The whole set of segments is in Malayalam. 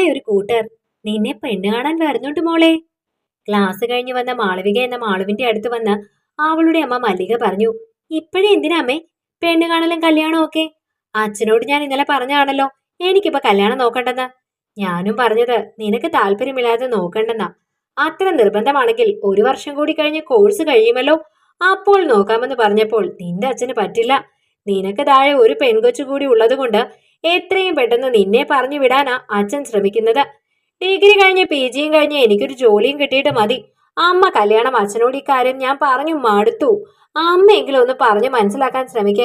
നാളെ ഒരു കൂട്ടർ. നിന്നെ പെണ്ണ് കാണാൻ വരുന്നുണ്ട് മോളെ. ക്ലാസ് കഴിഞ്ഞു വന്ന മാളവിക എന്ന മാളുവിന്റെ അടുത്ത് വന്ന് അവളുടെ അമ്മ മല്ലിക പറഞ്ഞു ഇപ്പോഴേ എന്തിനാ അമ്മേ? പെണ്ണ് കാണലും കല്യാണവും ഒക്കെ? അച്ഛനോട് ഞാൻ ഇന്നലെ പറഞ്ഞാണല്ലോ എനിക്കിപ്പോ കല്യാണം നോക്കണ്ടെന്ന്. ഞാനും പറഞ്ഞത് നിനക്ക് താല്പര്യമില്ലാതെ നോക്കണ്ടെന്ന. അത്ര നിർബന്ധമാണെങ്കിൽ ഒരു വർഷം കൂടി കഴിഞ്ഞ് കോഴ്സ് കഴിയുമല്ലോ? അപ്പോൾ നോക്കാമെന്ന് പറഞ്ഞപ്പോൾ നിന്റെ അച്ഛന് പറ്റില്ല. നിനക്ക് താഴെ ഒരു പെൺകൊച്ചു കൂടി ഉള്ളതുകൊണ്ട് എത്രയും പെട്ടെന്ന് നിന്നെ പറഞ്ഞു വിടാനാ അച്ഛൻ ശ്രമിക്കുന്നത്. ഡിഗ്രി കഴിഞ്ഞ് പി ജിയും കഴിഞ്ഞ് എനിക്കൊരു ജോലിയും കിട്ടിയിട്ട് മതി. അമ്മ കല്യാണം അച്ഛനോട് ഇക്കാര്യം ഞാൻ പറഞ്ഞു മടുത്തു. അമ്മയെങ്കിലും ഒന്ന് പറഞ്ഞു മനസ്സിലാക്കാൻ ശ്രമിക്ക.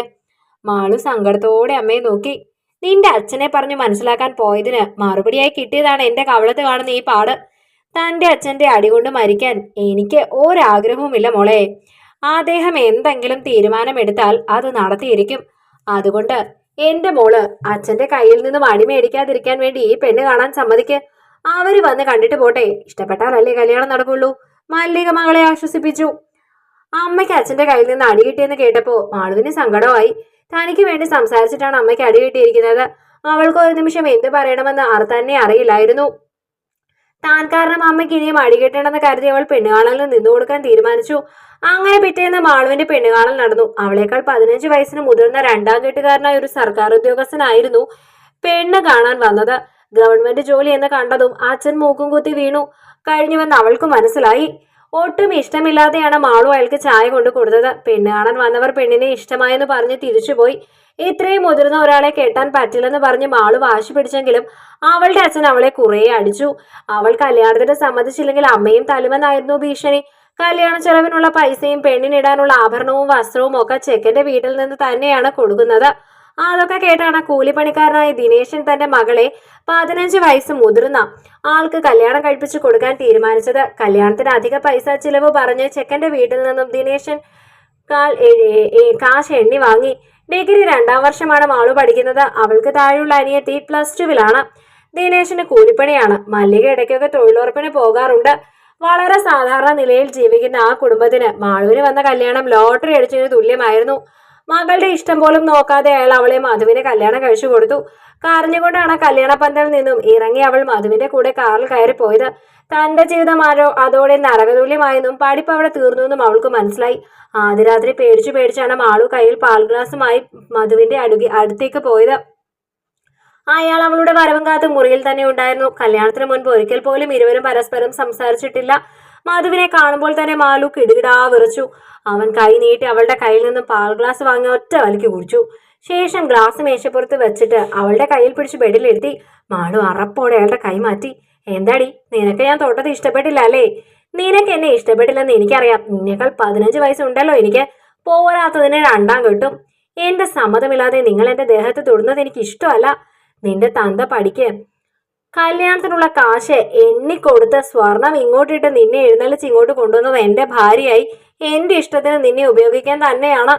മാളു സങ്കടത്തോടെ അമ്മയെ നോക്കി. നിന്റെ അച്ഛനെ പറഞ്ഞു മനസ്സിലാക്കാൻ പോയതിന് മറുപടിയായി കിട്ടിയതാണ് എന്റെ കവളത്ത് കാണുന്ന ഈ പാട്. തന്റെ അച്ഛന്റെ അടി കൊണ്ട് മരിക്കാൻ എനിക്ക് ഒരാഗ്രഹവുമില്ല മോളെ. അദ്ദേഹം എന്തെങ്കിലും തീരുമാനമെടുത്താൽ അത് നടത്തിയിരിക്കും. അതുകൊണ്ട് എന്റെ മോൾ അച്ഛന്റെ കയ്യിൽ നിന്ന് അടി മേടിക്കാതിരിക്കാൻ വേണ്ടി ഈ പെണ്ണ് കാണാൻ സമ്മതിക്ക്. അവർ വന്ന് കണ്ടിട്ട് പോട്ടെ. ഇഷ്ടപ്പെട്ടാലല്ലേ കല്യാണം നടക്കുള്ളൂ. മല്ലിക മകളെ ആശ്വസിപ്പിച്ചു. അമ്മയ്ക്ക് അച്ഛന്റെ കയ്യിൽ നിന്ന് അടി കിട്ടിയെന്ന് കേട്ടപ്പോ മാളുവിന് സങ്കടമായി. തനിക്ക് വേണ്ടി സംസാരിച്ചിട്ടാണ് അമ്മയ്ക്ക് അടി കിട്ടിയിരിക്കുന്നത്. അവൾക്ക് ഒരു നിമിഷം എന്ത് പറയണമെന്ന് തന്നെ അറിയില്ലായിരുന്നു. താൻ കാരണം അമ്മയ്ക്ക് ഇനിയും അടി കിട്ടണമെന്ന് കരുതി അവൾ പെണ്ണുകാണലിൽ നിന്നു കൊടുക്കാൻ തീരുമാനിച്ചു. അങ്ങനെ പിറ്റേന്ന് മാളുവിന്റെ പെണ്ണുകാണൽ നടന്നു. അവളേക്കാൾ പതിനഞ്ച് വയസ്സിന് മുതിർന്ന രണ്ടാം കെട്ടുകാരനായ ഒരു സർക്കാർ ഉദ്യോഗസ്ഥനായിരുന്നു പെണ്ണ് കാണാൻ വന്നത്. ഗവൺമെന്റ് ജോലി എന്ന് കണ്ടതും അച്ഛൻ മൂക്കും കുത്തി വീണു. കഴിഞ്ഞുവെന്ന് അവൾക്ക് മനസ്സിലായി. ഒട്ടും ഇഷ്ടമില്ലാതെയാണ് മാളു അയാൾക്ക് ചായ കൊണ്ട് കൊടുത്തത്. പെണ്ണ് കാണാൻ വന്നവർ പെണ്ണിനെ ഇഷ്ടമായെന്ന് പറഞ്ഞ് തിരിച്ചുപോയി. ഇത്രയും മുതിർന്ന ഒരാളെ കെട്ടാൻ പറ്റില്ലെന്ന് പറഞ്ഞ് മാളു വാശി പിടിച്ചെങ്കിലും അവളുടെ അച്ഛൻ അവളെ കുറേ അടിച്ചു. അവൾ കല്യാണത്തിന് സമ്മതിച്ചില്ലെങ്കിൽ അമ്മയും തലുമെന്നായിരുന്നു ഭീഷണി. കല്യാണ ചെലവിനുള്ള പൈസയും പെണ്ണിനിടാനുള്ള ആഭരണവും വസ്ത്രവും ഒക്കെ ചെക്കന്റെ വീട്ടിൽ നിന്ന് തന്നെയാണ് കൊടുക്കുന്നത്. അതൊക്കെ കേട്ടാണ് കൂലിപ്പണിക്കാരനായ ദിനേശൻ തന്റെ മകളെ പതിനഞ്ച് വയസ്സ് മുതിർന്ന ആൾക്ക് കല്യാണം കഴിപ്പിച്ചു കൊടുക്കാൻ തീരുമാനിച്ചത്. കല്യാണത്തിന് അധിക പൈസ ചിലവ് പറഞ്ഞ് ചെക്കന്റെ വീട്ടിൽ നിന്നും ദിനേശൻ കാൽ കാശ് എണ്ണി വാങ്ങി. ഡിഗ്രി രണ്ടാം വർഷമാണ് മാളു പഠിക്കുന്നത്. അവൾക്ക് താഴെയുള്ള അനിയത്തി പ്ലസ് ടുവിലാണ്. ദിനേശിന് കൂലിപ്പണിയാണ്. മല്ലിക ഇടയ്ക്കൊക്കെ തൊഴിലുറപ്പിന് പോകാറുണ്ട്. വളരെ സാധാരണ നിലയിൽ ജീവിക്കുന്ന ആ കുടുംബത്തിന് മാളുവിന് വന്ന കല്യാണം ലോട്ടറി അടിച്ചതിന് തുല്യമായിരുന്നു. മകളുടെ ഇഷ്ടം പോലും നോക്കാതെ അയാൾ അവളെ മധുവിനെ കല്യാണം കഴിച്ചു കൊടുത്തു. കരഞ്ഞുകൊണ്ടാണ് കല്യാണ പന്തലിൽ നിന്നും ഇറങ്ങി അവൾ മധുവിന്റെ കൂടെ കാറിൽ കയറി പോയത്. തന്റെ ജീവിതം ആരോ അതോടെ നരകതുല്യമായെന്നും പഠിപ്പ് അവിടെ തീർന്നു എന്നും അവൾക്ക് മനസ്സിലായി. ആദ്യ രാത്രി പേടിച്ചു പേടിച്ചാണ് മാളു കയ്യിൽ പാൽ ഗ്ലാസുമായി മധുവിന്റെ അടുകി അടുത്തേക്ക് പോയത്. അയാൾ അവളുടെ വരവും കാത്ത് മുറിയിൽ തന്നെ ഉണ്ടായിരുന്നു. കല്യാണത്തിന് മുൻപ് ഒരിക്കൽ പോലും ഇരുവരും പരസ്പരം സംസാരിച്ചിട്ടില്ല. മധുവിനെ കാണുമ്പോൾ തന്നെ മാലു കിടുകിടാ വിറച്ചു. അവൻ കൈ നീട്ടി അവളുടെ കയ്യിൽ നിന്ന് പാൽ ഗ്ലാസ് വാങ്ങി ഒറ്റ വലിക്ക് കുടിച്ചു. ശേഷം ഗ്ലാസ് മേശപ്പുറത്ത് വെച്ചിട്ട് അവളുടെ കയ്യിൽ പിടിച്ച് ബെഡിലിരുത്തി മാളു അറപ്പോടെ അയാളുടെ കൈ മാറ്റി. എന്താടി നിനക്ക് ഞാൻ തൊട്ടത് ഇഷ്ടപ്പെട്ടില്ല അല്ലേ? നിനക്ക് എന്നെ ഇഷ്ടപ്പെട്ടില്ലെന്ന് എനിക്കറിയാം. നിന്നേക്കാൾ പതിനഞ്ച് വയസ്സുണ്ടല്ലോ എനിക്ക്. പോരാത്തതിന് രണ്ടാം കെട്ടും. എന്റെ സമ്മതമില്ലാതെ നിങ്ങൾ എന്റെ ദേഹത്ത് തൊടുന്നത് എനിക്ക് ഇഷ്ടമല്ല നിന്റെ തന്ത പഠിക്ക്. കല്യാണത്തിനുള്ള കാശ് എണ്ണിക്കൊടുത്ത് സ്വർണം ഇങ്ങോട്ടിട്ട് നിന്നെ എഴുന്നള്ളിച്ച് ഇങ്ങോട്ട് കൊണ്ടുവന്നത് എന്റെ ഭാര്യയായി. എന്റെ ഇഷ്ടത്തിന് നിന്നെ ഉപയോഗിക്കാൻ തന്നെയാണ്.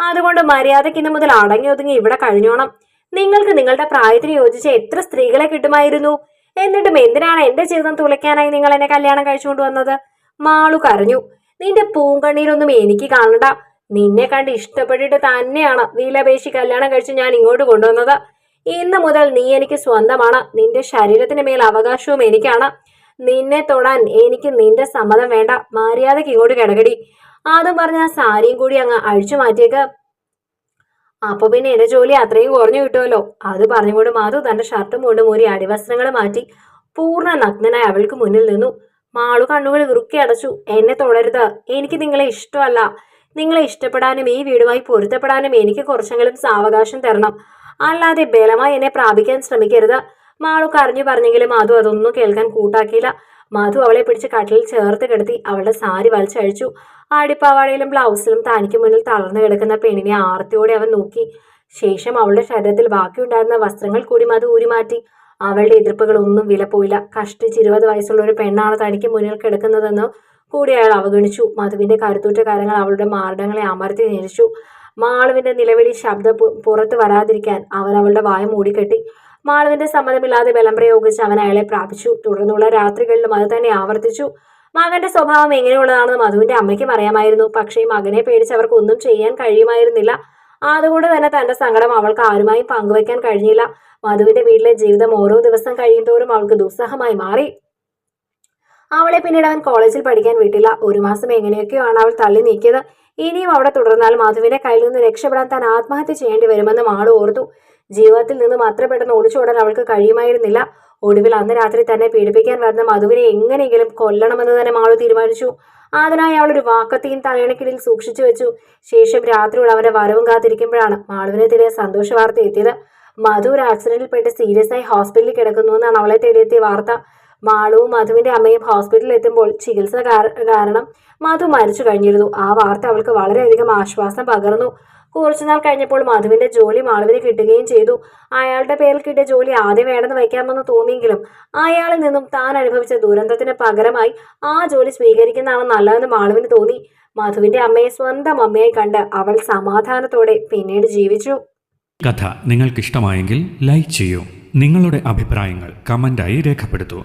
അതുകൊണ്ട് മര്യാദയ്ക്ക് ഇന്ന് മുതൽ അടങ്ങി ഒതുങ്ങി ഇവിടെ കഴിഞ്ഞോണം. നിങ്ങൾക്ക് നിങ്ങളുടെ പ്രായത്തിന് യോജിച്ച എത്ര സ്ത്രീകളെ കിട്ടുമായിരുന്നു? എന്നിട്ടും എന്തിനാണ് എന്റെ ജീവിതം തുളയ്ക്കാനായി നിങ്ങൾ എന്നെ കല്യാണം കഴിച്ചുകൊണ്ട് വന്നത്? മാളു കരഞ്ഞു. നിന്റെ പൂങ്കണ്ണീരൊന്നും എനിക്ക് കാണണ്ട. നിന്നെ കണ്ട് ഇഷ്ടപ്പെട്ടിട്ട് തന്നെയാണ് വീലപേശി കല്യാണം കഴിച്ച് ഞാൻ ഇങ്ങോട്ട് കൊണ്ടുവന്നത്. ഇന്ന് മുതൽ നീ എനിക്ക് സ്വന്തമാണ്. നിന്റെ ശരീരത്തിന് മേൽ അവകാശവും എനിക്കാണ്. നിന്നെ തൊടാൻ എനിക്ക് നിന്റെ സമ്മതം വേണ്ട. മര്യാദയ്ക്ക് ഇങ്ങോട്ട് കിടകടി അതും പറഞ്ഞ ആ സാരിയും കൂടി അങ്ങ് അഴിച്ചു മാറ്റിയേക്ക്. അപ്പൊ പിന്നെ എന്റെ ജോലി അത്രയും കുറഞ്ഞു കിട്ടുമല്ലോ. അത് പറഞ്ഞുകൊണ്ട് മാധു തന്റെ ഷർട്ടും കൊണ്ട് മൂരി അടിവസ്ത്രങ്ങൾ മാറ്റി പൂർണ നഗ്നനായി അവൾക്ക് മുന്നിൽ നിന്നു. മാളു കണ്ണുകൾ ഇറുക്കി അടച്ചു. എന്നെ തുടരുത്. എനിക്ക് നിങ്ങളെ ഇഷ്ടമല്ല. നിങ്ങളെ ഇഷ്ടപ്പെടാനും ഈ വീടുമായി പൊരുത്തപ്പെടാനും എനിക്ക് കുറച്ചെങ്കിലും സാവകാശം തരണം. അല്ലാതെ ബലമായി എന്നെ പ്രാപിക്കാൻ ശ്രമിക്കരുത്. മാളു കരഞ്ഞു പറഞ്ഞെങ്കിലും മാധു അതൊന്നും കേൾക്കാൻ കൂട്ടാക്കിയില്ല. മാധു അവളെ പിടിച്ച് കട്ടിലിൽ ചേർത്ത് കിടത്തി അവളുടെ സാരി വലിച്ചഴിച്ചു. ആടിപ്പാവാടയിലും ബ്ലൗസിലും തനിക്ക് മുന്നിൽ തളർന്നു കിടക്കുന്ന പെണ്ണിനെ ആർത്തിയോടെ അവൻ നോക്കി. ശേഷം അവളുടെ ശരീരത്തിൽ ബാക്കിയുണ്ടായിരുന്ന വസ്ത്രങ്ങൾ കൂടി മാധു ഊരിമാറ്റി. അവളുടെ എതിർപ്പുകളൊന്നും വില പോയില്ല. കഷ്ടിച്ച് ഇരുപത് വയസ്സുള്ള ഒരു പെണ്ണാണ് തനിക്ക് മുന്നിൽ കിടക്കുന്നതെന്ന് കൂടി അയാൾ അവഗണിച്ചു. മധുവിന്റെ കരുത്തൂറ്റ കാര്യങ്ങൾ അവളുടെ മാർഡങ്ങളെ അമർത്തി നേരിച്ചു മാളുവിന്റെ നിലവിളി ശബ്ദം പുറത്തു വരാതിരിക്കാൻ അവൻ അവളുടെ വായ മൂടിക്കെട്ടി. മാളുവിന്റെ സമ്മതമില്ലാതെ ബലം പ്രയോഗിച്ച് അവൻ അയാളെ പ്രാപിച്ചു. തുടർന്നുള്ള രാത്രികളിലും അത് തന്നെ ആവർത്തിച്ചു. മകന്റെ സ്വഭാവം എങ്ങനെയുള്ളതാണെന്ന് മധുവിന്റെ അമ്മയ്ക്കും അറിയാമായിരുന്നു പക്ഷേ മകനെ പേടിച്ച് അവർക്ക് ഒന്നും ചെയ്യാൻ കഴിയുമായിരുന്നില്ല. അതുകൊണ്ട് തന്നെ തന്റെ സങ്കടം അവൾക്ക് ആരുമായും പങ്കുവയ്ക്കാൻ കഴിഞ്ഞില്ല. മധുവിന്റെ വീട്ടിലെ ജീവിതം ഓരോ ദിവസം കഴിയുന്തോറും അവൾക്ക് ദുസ്സഹമായി മാറി. അവളെ പിന്നീട് അവൻ കോളേജിൽ പഠിക്കാൻ വിട്ടില്ല. ഒരു മാസം എങ്ങനെയൊക്കെയാണ് അവൾ തള്ളി നീക്കിയത്. ഇനിയും അവിടെ തുടർന്നാൽ മധുവിനെ കയ്യിൽ നിന്ന് രക്ഷപ്പെടാൻ താൻ ആത്മഹത്യ ചെയ്യേണ്ടി വരുമെന്ന് മാളു ഓർത്തു. ജീവിതത്തിൽ നിന്ന് അത്ര പെട്ടെന്ന് ഒളിച്ചോടാൻ അവൾക്ക് കഴിയുമായിരുന്നില്ല. ഒടുവിൽ അന്ന് രാത്രി തന്നെ പീഡിപ്പിക്കാൻ വരുന്ന മധുവിനെ എങ്ങനെയെങ്കിലും കൊല്ലണമെന്ന് തന്നെ മാളു തീരുമാനിച്ചു. അതിനായി അവൾ ഒരു വാക്കത്തെയും തലയണക്കിടയിൽ സൂക്ഷിച്ചു വെച്ചു. ശേഷം രാത്രിയോട് അവന്റെ വരവും കാത്തിരിക്കുമ്പോഴാണ് മാളുവിനെതിരെ സന്തോഷ വാർത്ത എത്തിയത്. മധു ഒരു ആക്സിഡന്റിൽ പെട്ട് സീരിയസ് ആയി ഹോസ്പിറ്റലിൽ കിടക്കുന്നു എന്നാണ് അവളെ തേടിയെത്തിയ വാർത്ത. മാളുവും മധുവിന്റെ അമ്മയും ഹോസ്പിറ്റലിൽ എത്തുമ്പോൾ ചികിത്സ കാരണം മധു മരിച്ചു കഴിഞ്ഞിരുന്നു. ആ വാർത്ത അവൾക്ക് വളരെയധികം ആശ്വാസം പകർന്നു. കുറച്ചുനാൾ കഴിഞ്ഞപ്പോൾ മധുവിന്റെ ജോലി മാളുവിന് കിട്ടുകയും ചെയ്തു. അയാളുടെ പേരിൽ കിട്ടിയ ജോലി ആദ്യം വേണമെന്ന് വയ്ക്കാമെന്ന് തോന്നിയെങ്കിലും അയാളിൽ നിന്നും താൻ അനുഭവിച്ച ദുരന്തത്തിന് പകരമായി ആ ജോലി സ്വീകരിക്കുന്നതാണ് നല്ലതെന്ന് മാളുവിന് തോന്നി. മധുവിന്റെ അമ്മയെ സ്വന്തം അമ്മയായി കണ്ട് അവൾ സമാധാനത്തോടെ പിന്നീട് ജീവിച്ചു. കഥ നിങ്ങൾക്കിഷ്ടമായെങ്കിൽ ലൈക്ക് ചെയ്യൂ. നിങ്ങളുടെ അഭിപ്രായങ്ങൾ കമന്റായി രേഖപ്പെടുത്തൂ.